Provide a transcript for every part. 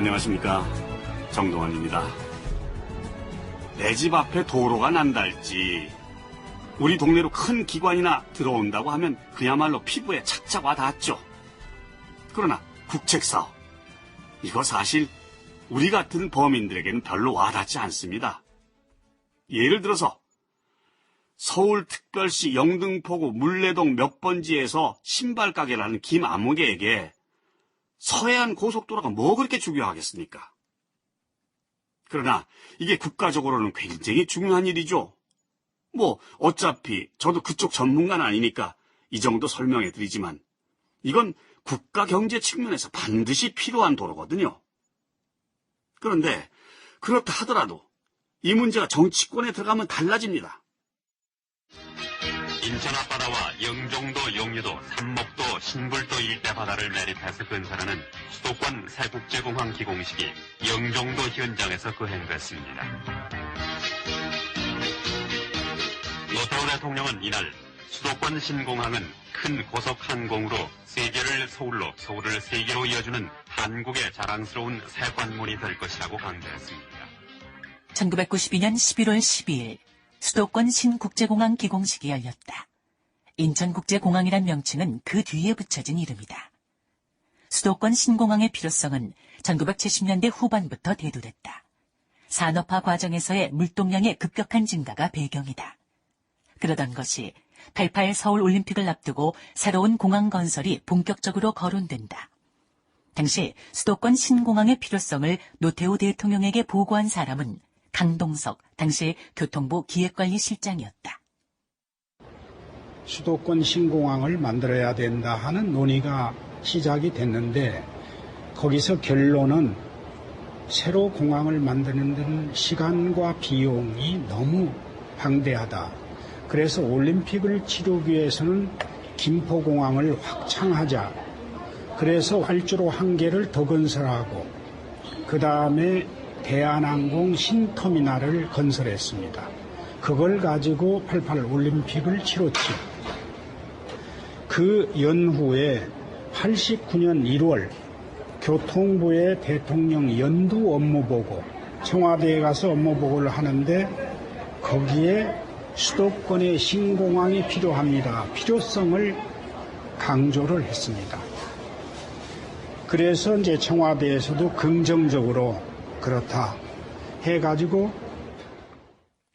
안녕하십니까. 정동원입니다. 내 집 앞에 도로가 난다 할지, 우리 동네로 큰 기관이나 들어온다고 하면 그야말로 피부에 착착 와 닿았죠. 그러나 국책사업, 이거 사실 우리 같은 범인들에게는 별로 와 닿지 않습니다. 예를 들어서 서울특별시 영등포구 물레동 몇 번지에서 신발 가게를 하는 김아무개에게 서해안 고속도로가 뭐 그렇게 중요하겠습니까? 그러나 이게 국가적으로는 굉장히 중요한 일이죠. 뭐 어차피 저도 그쪽 전문가는 아니니까 이 정도 설명해 드리지만 이건 국가 경제 측면에서 반드시 필요한 도로거든요. 그런데 그렇다 하더라도 이 문제가 정치권에 들어가면 달라집니다. 인천 앞바다와 영종도, 용유도, 삼목도, 신불도 일대 바다를 매립해서 건설하는 수도권 새국제공항 기공식이 영종도 현장에서 거행됐습니다. 노태우 대통령은 이날 수도권 신공항은 큰 고속 항공으로 세계를 서울로, 서울을 세계로 이어주는 한국의 자랑스러운 새 관문이 될 것이라고 강조했습니다. 1992년 11월 12일 수도권 신국제공항 기공식이 열렸다. 인천국제공항이란 명칭은 그 뒤에 붙여진 이름이다. 수도권 신공항의 필요성은 1970년대 후반부터 대두됐다. 산업화 과정에서의 물동량의 급격한 증가가 배경이다. 그러던 것이 88 서울 올림픽을 앞두고 새로운 공항 건설이 본격적으로 거론된다. 당시 수도권 신공항의 필요성을 노태우 대통령에게 보고한 사람은 강동석 당시 교통부 기획관리실장이었다. 수도권 신공항을 만들어야 된다 하는 논의가 시작이 됐는데 거기서 결론은 새로 공항을 만드는 데는 시간과 비용이 너무 방대하다. 그래서 올림픽을 치르기 위해서는 김포공항을 확창하자. 그래서 활주로 한 개를 더 건설하고 그 다음에 대한항공 신터미널을 건설했습니다. 그걸 가지고 88 올림픽을 치렀지. 그 연후에 89년 1월 교통부의 대통령 연두 업무보고 청와대에 가서 업무보고를 하는데 거기에 수도권의 신공항이 필요합니다. 필요성을 강조를 했습니다. 그래서 이제 청와대에서도 긍정적으로 그렇다 해가지고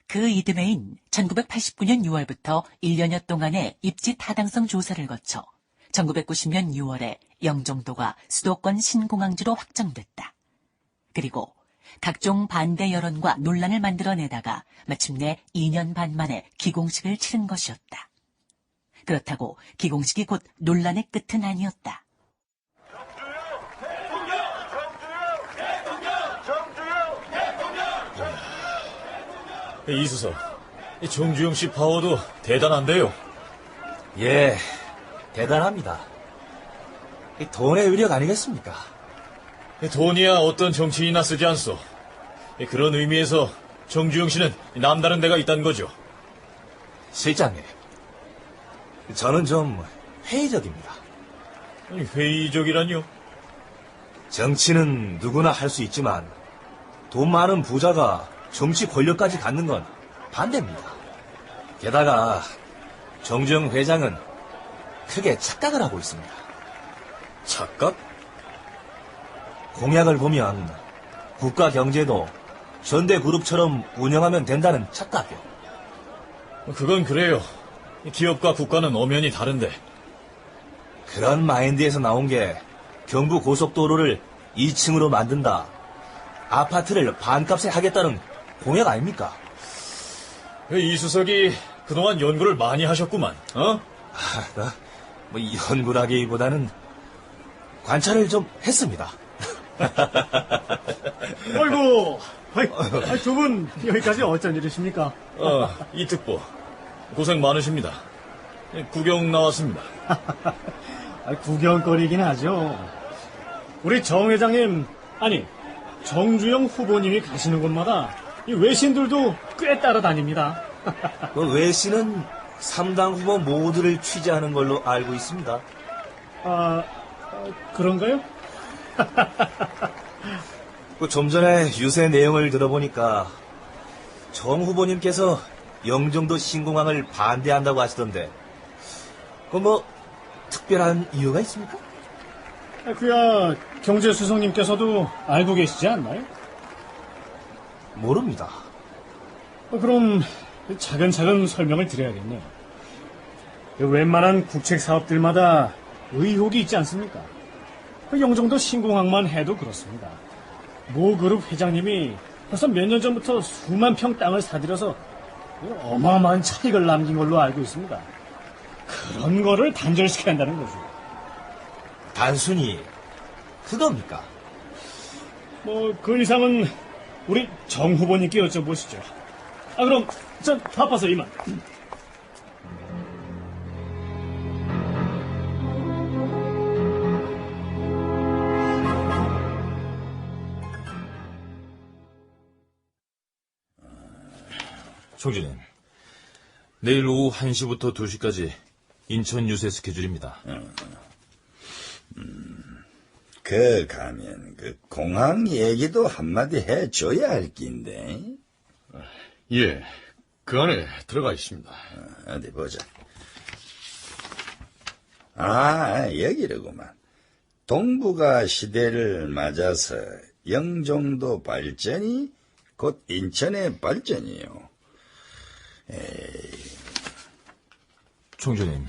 그 이듬해인 1989년 6월부터 1년여 동안의 입지 타당성 조사를 거쳐 1990년 6월에 영종도가 수도권 신공항지로 확정됐다. 그리고 각종 반대 여론과 논란을 만들어내다가 마침내 2년 반 만에 기공식을 치른 것이었다. 그렇다고 기공식이 곧 논란의 끝은 아니었다. 이수석, 이 정주영 씨 파워도 대단한데요. 예, 대단합니다. 이 돈의 위력 아니겠습니까? 돈이야 어떤 정치인이나 쓰지 않소. 그런 의미에서 정주영 씨는 남다른 데가 있다는 거죠. 실장님, 저는 좀 회의적입니다. 아니, 회의적이란요? 정치는 누구나 할 수 있지만 돈 많은 부자가 정치 권력까지 갖는 건 반대입니다. 게다가 정주영 회장은 크게 착각을 하고 있습니다. 착각? 공약을 보면 국가 경제도 현대그룹처럼 운영하면 된다는 착각이요. 그건 그래요. 기업과 국가는 엄연히 다른데. 그런 마인드에서 나온 게 경부 고속도로를 2층으로 만든다. 아파트를 반값에 하겠다는 공약 아닙니까? 이 수석이 그동안 연구를 많이 하셨구만, 어? 아, 뭐 연구라기보다는 관찰을 좀 했습니다. 아이고, 두 분 여기까지 어쩐 일이십니까? 어, 이특보. 고생 많으십니다. 구경 나왔습니다. 아, 구경거리긴 하죠. 우리 정 회장님, 아니 정주영 후보님이 가시는 곳마다 이 외신들도 꽤 따라다닙니다. 그 외신은 3당 후보 모두를 취재하는 걸로 알고 있습니다. 아, 아, 그런가요? 그좀 전에 유세 내용을 들어보니까 정 후보님께서 영종도 신공항을 반대한다고 하시던데 그뭐 특별한 이유가 있습니까? 아, 그야 경제수석님께서도 알고 계시지 않나요? 모릅니다. 어, 그럼 차근차근 설명을 드려야겠네요. 웬만한 국책 사업들마다 의혹이 있지 않습니까? 그 영종도 신공항만 해도 그렇습니다. 모 그룹 회장님이 벌써 몇 년 전부터 수만 평 땅을 사들여서 어마어마한 차익을 남긴 걸로 알고 있습니다. 그런 거를 단절시켜야 한다는 거죠. 단순히 그겁니까? 뭐, 그 이상은 우리 정 후보님께 여쭤보시죠. 아, 그럼 전 바빠서 이만. 총재님, 내일 오후 1시부터 2시까지 인천 유세 스케줄입니다. 그 가면 그 공항 얘기도 한마디 해줘야 할 낀데 예, 그 안에 들어가 있습니다. 어디 보자. 아 여기로구만. 동북아 시대를 맞아서 영종도 발전이 곧 인천의 발전이요. 총재님,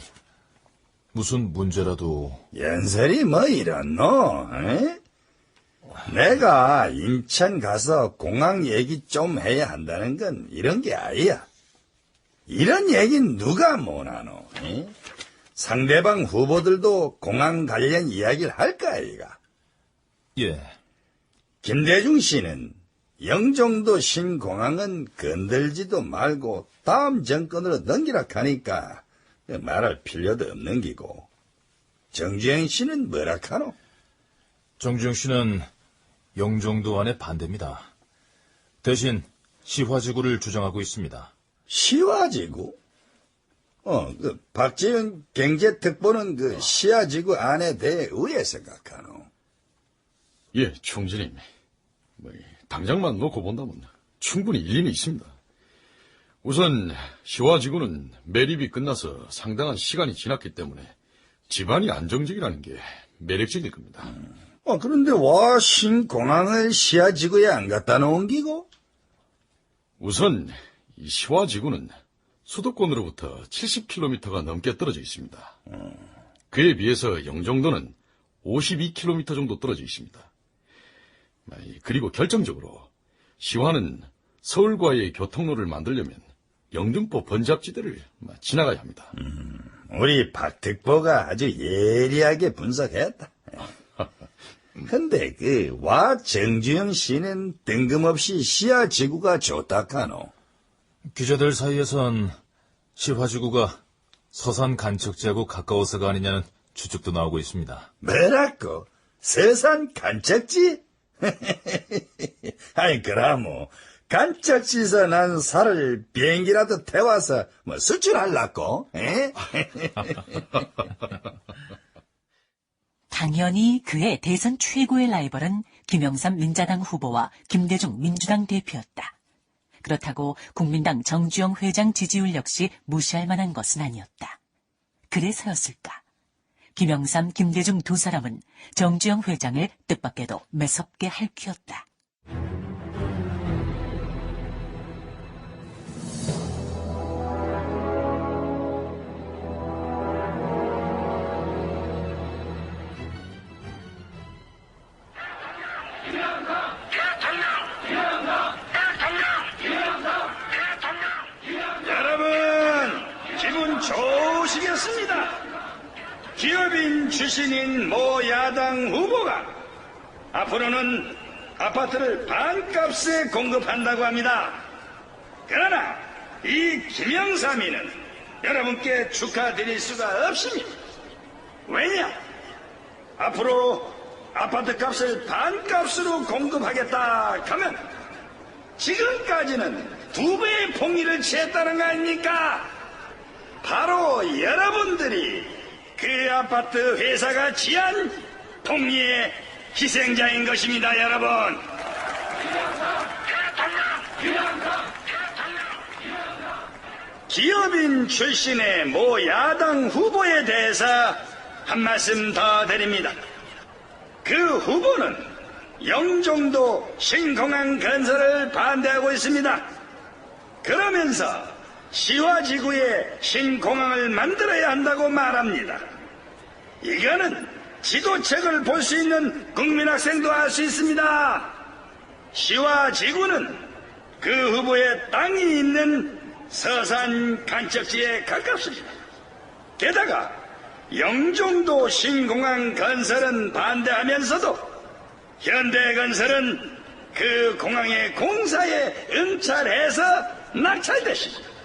무슨 문제라도 연설이 뭐 이렇노? 에? 내가 인천 가서 공항 얘기 좀 해야 한다는 건 이런 게 아니야. 이런 얘긴 누가 못하노? 에? 상대방 후보들도 공항 관련 이야기를 할까 아이가? 예, 김대중 씨는 영종도 신공항은 건들지도 말고 다음 정권으로 넘기라 하니까 말할 필요도 없는 기고 정주행 씨는 뭐라 카노? 정주영 씨는 영종도 안에 반대입니다. 대신 시화지구를 주장하고 있습니다. 시화지구? 어, 그 박지원 경제특보는 그 시화지구 안에 대해 의해 생각하노. 예, 총재님. 뭐, 당장만 놓고 본다면 충분히 일리는 있습니다. 우선 시화지구는 매립이 끝나서 상당한 시간이 지났기 때문에 집안이 안정적이라는 게 매력적일 겁니다. 어, 그런데 와 신공항을 시화지구에 안 갖다 놓은 기고? 우선 이 시화지구는 수도권으로부터 70km가 넘게 떨어져 있습니다. 그에 비해서 영종도는 52km 정도 떨어져 있습니다. 아, 그리고 결정적으로 시화는 서울과의 교통로를 만들려면 영등포 번잡지대를 지나가야 합니다. 우리 박특보가 아주 예리하게 분석했다. 근데 그 와 정주영 씨는 뜬금없이 시야 지구가 좋다 카노. 기자들 사이에선 시화 지구가 서산 간척지하고 가까워서가 아니냐는 추측도 나오고 있습니다. 뭐라고? 서산 간척지? 아니 그라모 간척지에서 난 살을 비행기라도 태워서 뭐 수출할라고? 에? 당연히 그의 대선 최고의 라이벌은 김영삼 민자당 후보와 김대중 민주당 대표였다. 그렇다고 국민당 정주영 회장 지지율 역시 무시할 만한 것은 아니었다. 그래서였을까? 김영삼, 김대중 두 사람은 정주영 회장을 뜻밖에도 매섭게 할퀴었다. 기업인 출신인 모 야당 후보가 앞으로는 아파트를 반값에 공급한다고 합니다. 그러나 이 김영삼이는 여러분께 축하드릴 수가 없습니다. 왜냐? 앞으로 아파트 값을 반값으로 공급하겠다 하면 지금까지는 두 배의 폭리를 취했다는 거 아닙니까? 바로 여러분들이 그 아파트 회사가 지한 폭리의 희생자인 것입니다, 여러분. 기업인 출신의 모 야당 후보에 대해서 한 말씀 더 드립니다. 그 후보는 영종도 신공항 건설을 반대하고 있습니다. 그러면서 시와 지구에 신공항을 만들어야 한다고 말합니다. 이거는 지도책을 볼 수 있는 국민학생도 알 수 있습니다. 시와 지구는 그 후보의 땅이 있는 서산 간척지에 가깝습니다. 게다가 영종도 신공항 건설은 반대하면서도 현대건설은 그 공항의 공사에 응찰해서 낙찰됐습니다.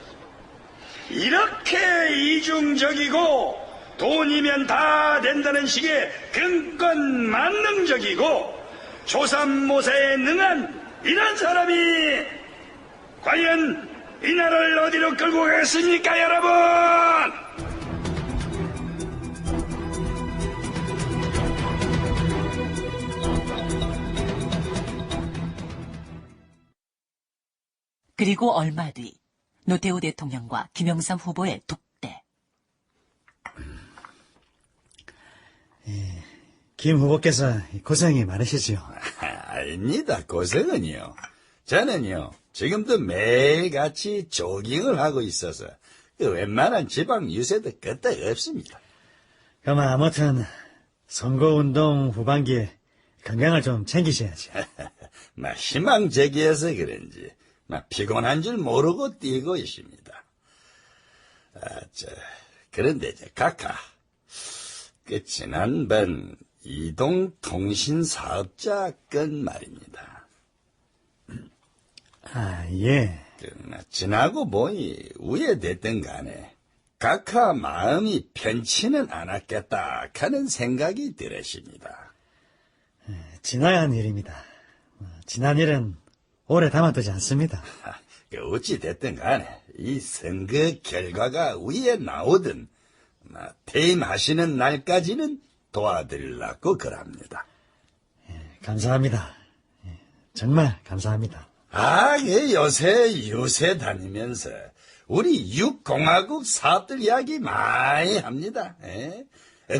이렇게 이중적이고 돈이면 다 된다는 식의 근권 만능적이고 조삼모사에 능한 이런 사람이 과연 이 나라를 어디로 끌고 가겠습니까 여러분? 그리고 얼마 뒤 노태우 대통령과 김영삼 후보의 독대. 김 후보께서 고생이 많으시지요. 아닙니다 고생은요 저는요 지금도 매일같이 조깅을 하고 있어서 그 웬만한 지방 유세도 끄떡 없습니다 그럼 아무튼 선거운동 후반기에 건강을 좀 챙기셔야지. 막 희망 제기해서 그런지 막 피곤한 줄 모르고 뛰고 있습니다. 아, 저, 그런데 이제 각하 그 지난번 이동통신 사업자 건 말입니다. 아, 예. 그, 뭐, 지나고 보니 우회됐든 간에 각하 마음이 편치는 않았겠다 하는 생각이 들으십니다. 지나간 일입니다. 어, 지난 일은 오래 담아두지 않습니다. 아, 그 어찌 됐든 간에 이 선거 결과가 위에 나오든 뭐, 퇴임하시는 날까지는 도와드리려고 그럽니다. 감사합니다. 예, 정말 감사합니다. 아, 예, 요새 요새 다니면서 우리 육공화국 사업들 이야기 많이 합니다. 예.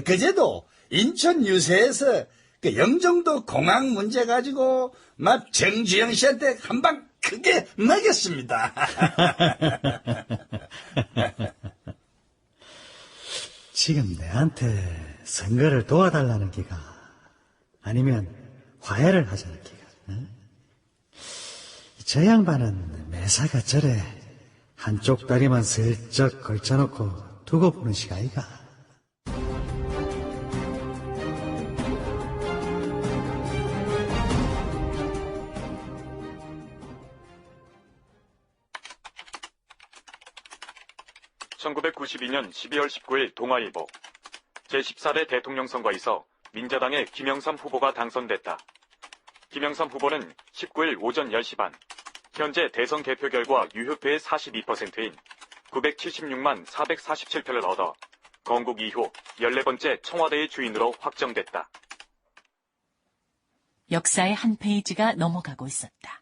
그제도 인천 유세에서 그 영종도 공항 문제 가지고 막 정주영 씨한테 한 방 크게 먹였습니다. 지금 내한테 선거를 도와달라는 기가 아니면 화해를 하자는 기가 응? 저 양반은 매사가 절에 한쪽 다리만 슬쩍 걸쳐놓고 두고 보는 시간이가 (1992년 12월 19일) 동아일보 제14대 대통령 선거에서 민자당의 김영삼 후보가 당선됐다. 김영삼 후보는 19일 오전 10시 반 현재 대선 개표 결과 유효표의 42%인 976만 447표를 얻어 건국 이후 14번째 청와대의 주인으로 확정됐다. 역사의 한 페이지가 넘어가고 있었다.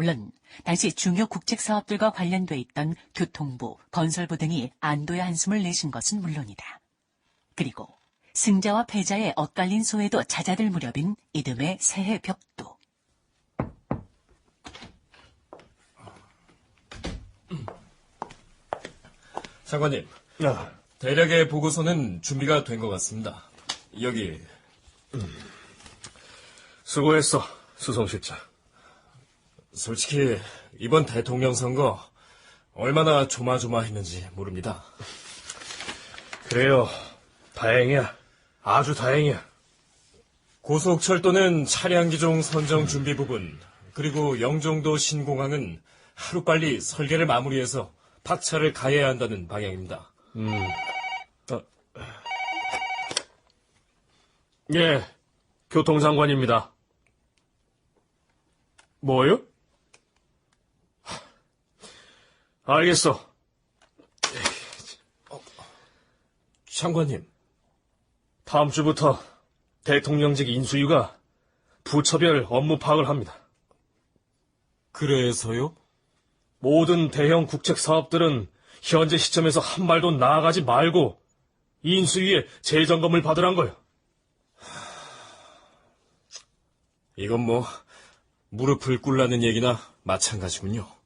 물론 당시 중요 국책 사업들과 관련돼 있던 교통부, 건설부 등이 안도의 한숨을 내신 것은 물론이다. 그리고 승자와 패자의 엇갈린 소외도 잦아들 무렵인 이듬해 새해 벽도. 장관님, 대략의 보고서는 준비가 된 것 같습니다. 여기 수고했어, 수성실장. 솔직히 이번 대통령 선거 얼마나 조마조마했는지 모릅니다. 그래요. 다행이야. 아주 다행이야. 고속철도는 차량 기종 선정 준비 부분, 그리고 영종도 신공항은 하루빨리 설계를 마무리해서 박차를 가해야 한다는 방향입니다. 어. 예, 교통장관입니다. 뭐요? 하, 알겠어. 장관님, 다음 주부터 대통령직 인수위가 부처별 업무 파악을 합니다. 그래서요? 모든 대형 국책 사업들은 현재 시점에서 한 발도 나아가지 말고 인수위에 재점검을 받으란 거요. 이건 뭐 무릎을 꿇라는 얘기나 마찬가지군요.